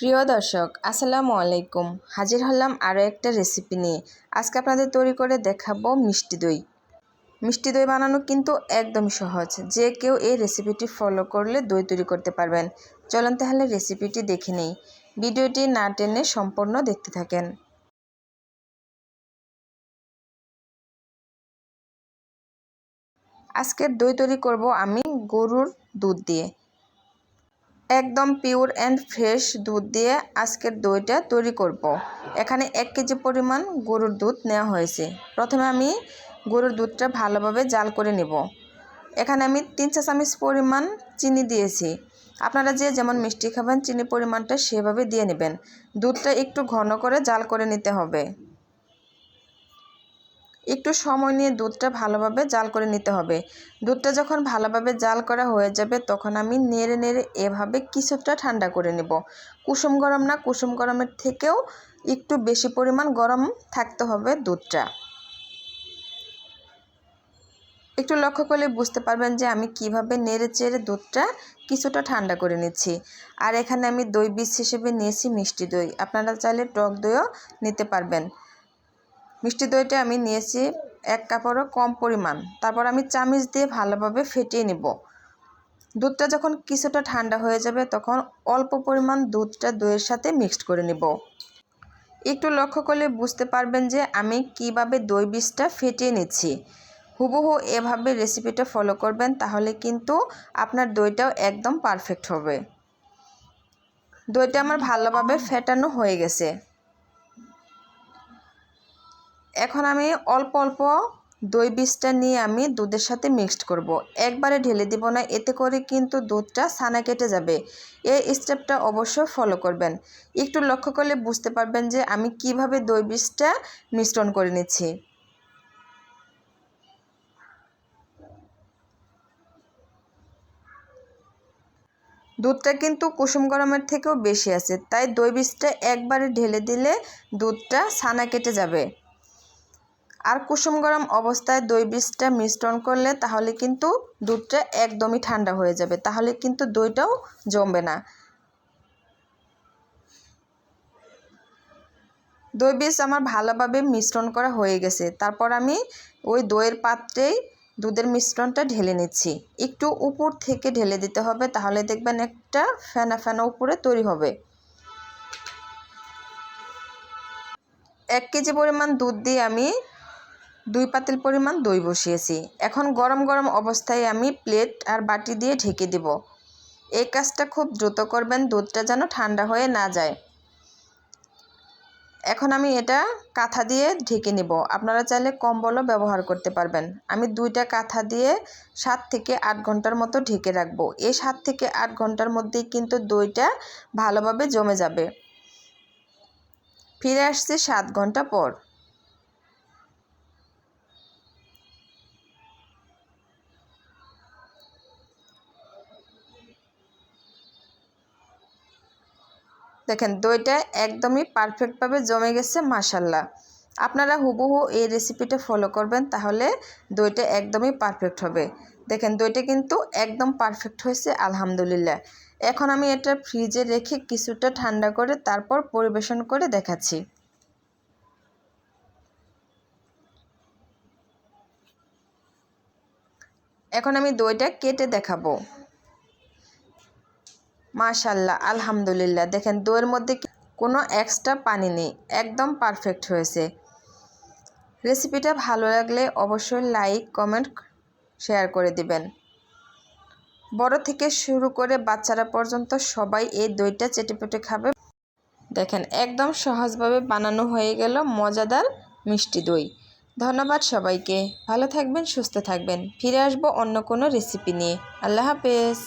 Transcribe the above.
প্রিয় দর্শক, আসসালামু আলাইকুম। হাজির হলাম আরও একটা রেসিপি নিয়ে। আজকে আপনাদের তৈরি করে দেখাবো মিষ্টি দই। মিষ্টি দই বানানো কিন্তু একদমই সহজ। যে কেউ এই রেসিপিটি ফলো করলে দই তৈরি করতে পারবেন। চলুন তাহলে রেসিপিটি দেখে নেই। ভিডিওটি না টেনে সম্পূর্ণ দেখতে থাকেন। আজকের দই তৈরি করব আমি গরুর দুধ দিয়ে। একদম পিওর অ্যান্ড ফ্রেশ দুধ দিয়ে আজকের দইটা তৈরি করব। এখানে এক কেজি পরিমাণ গরুর দুধ নেওয়া হয়েছে। প্রথমে আমি গরুর দুধটা ভালোভাবে জাল করে নেব। এখানে আমি তিন চা চামচ পরিমাণ চিনি দিয়েছি। আপনারা যে যেমন মিষ্টি খাবেন চিনি পরিমাণটা সেভাবে দিয়ে নেবেন। দুধটা একটু ঘন করে জাল করে নিতে হবে। একটু সময় নিয়ে দুধটা ভালোভাবে জাল করে নিতে হবে। দুধটা যখন ভালোভাবে জাল করা হয়ে যাবে, তখন আমি নেড়ে নেড়ে এভাবে কিছুটা ঠান্ডা করে নেব। কুসুম গরম না, কুসুম গরমের থেকেও একটু বেশি পরিমাণ গরম থাকতে হবে দুধটা। একটু লক্ষ্য করলে বুঝতে পারবেন যে আমি কীভাবে নেড়ে চেড়ে দুধটা কিছুটা ঠান্ডা করে নিচ্ছি। আর এখানে আমি দই বীজ হিসেবে নিয়েছি মিষ্টি দই। আপনারা চাইলে টক দইও নিতে পারবেন। মিষ্টি দইটা আমি নিয়েছি এক কাপড়ও কম পরিমাণ। তারপর আমি চামিচ দিয়ে ভালোভাবে ফেটিয়ে নিব। দুধটা যখন কিছুটা ঠান্ডা হয়ে যাবে, তখন অল্প পরিমাণ দুধটা দইয়ের সাথে মিক্সড করে নিব। একটু লক্ষ্য করলে বুঝতে পারবেন যে আমি কীভাবে দই বীজটা ফেটিয়ে নিচ্ছি। হুবহু এভাবে রেসিপিটা ফলো করবেন, তাহলে কিন্তু আপনার দইটাও একদম পারফেক্ট হবে। দইটা আমার ভালোভাবে ফেটানো হয়ে গেছে। এখন আমি অল্প অল্প দই বীজটা নিয়ে আমি দুধের সাথে মিক্সড করব। একবারে ঢেলে দিব না, এতে করে কিন্তু দুধটা ছানা কেটে যাবে। এই স্টেপটা অবশ্যই ফলো করবেন। একটু লক্ষ্য করলে বুঝতে পারবেন যে আমি কীভাবে দই বীজটা মিশ্রণ করে নিচ্ছি। দুধটা কিন্তু কুসুম গরমের থেকেও বেশি আছে, তাই দই বীজটা একবারে ঢেলে দিলে দুধটা ছানা কেটে যাবে। আর কুসুম গরম অবস্থায় দই বীজটা মিশ্রণ করলে তাহলে কিন্তু দুধটা একদমই ঠান্ডা হয়ে যাবে, তাহলে কিন্তু দইটাও জমবে না। দই বীজ আমার ভালোভাবে মিশ্রণ করা হয়ে গেছে, তারপর আমি ওই দইয়ের পাত্রেই দুধের মিশ্রণটা ঢেলে নিচ্ছি। একটু উপর থেকে ঢেলে দিতে হবে, তাহলে দেখবেন একটা ফেনা ফেনা উপরে তৈরি হবে। এক কেজি পরিমাণ দুধ দিয়ে আমি দুই পাতিল পরিমাণ দই বসিয়েছি। এখন গরম গরম অবস্থায় আমি প্লেট আর বাটি দিয়ে ঢেকে দেব। এই কাজটা খুব দ্রুত করবেন, দুধটা যেন ঠান্ডা হয়ে না যায়। এখন আমি এটা কাঁথা দিয়ে ঢেকে নিব। আপনারা চাইলে কম্বলও ব্যবহার করতে পারবেন। আমি দুইটা কাঁথা দিয়ে সাত থেকে আট ঘণ্টার মতো ঢেকে রাখব। এই সাত থেকে আট ঘণ্টার মধ্যেই কিন্তু দইটা ভালোভাবে জমে যাবে। ফিরে আসছি সাত ঘণ্টা পর। দেখেন, দইটা একদমই পারফেক্টভাবে জমে গেছে মাসাল্লাহ আপনারা হুবহু এই রেসিপিটা ফলো করবেন, তাহলে দইটা একদমই পারফেক্ট হবে। দেখেন, দইটা কিন্তু একদম পারফেক্ট হয়েছে, আলহামদুলিল্লাহ। এখন আমি এটা ফ্রিজে রেখে কিছুটা ঠান্ডা করে তারপর পরিবেশন করে দেখাচ্ছি। এখন আমি দইটা কেটে দেখাবো। মাশাল্লাহ, আলহামদুলিল্লাহ। দেখেন, দইয়ের মধ্যে কোনো এক্সট্রা পানি নেই, একদম পারফেক্ট হয়েছে। রেসিপিটা ভালো লাগলে অবশ্যই লাইক কমেন্ট শেয়ার করে দিবেন। বড় থেকে শুরু করে বাচ্চারা পর্যন্ত সবাই এই দইটা চেটেপেটে খাবে। দেখেন, একদম সহজভাবে বানানো হয়ে গেল মজাদার মিষ্টি দই। ধন্যবাদ সবাইকে। ভালো থাকবেন, সুস্থ থাকবেন। ফিরে আসব অন্য কোনো রেসিপি নিয়ে। আল্লাহ হাফেজ।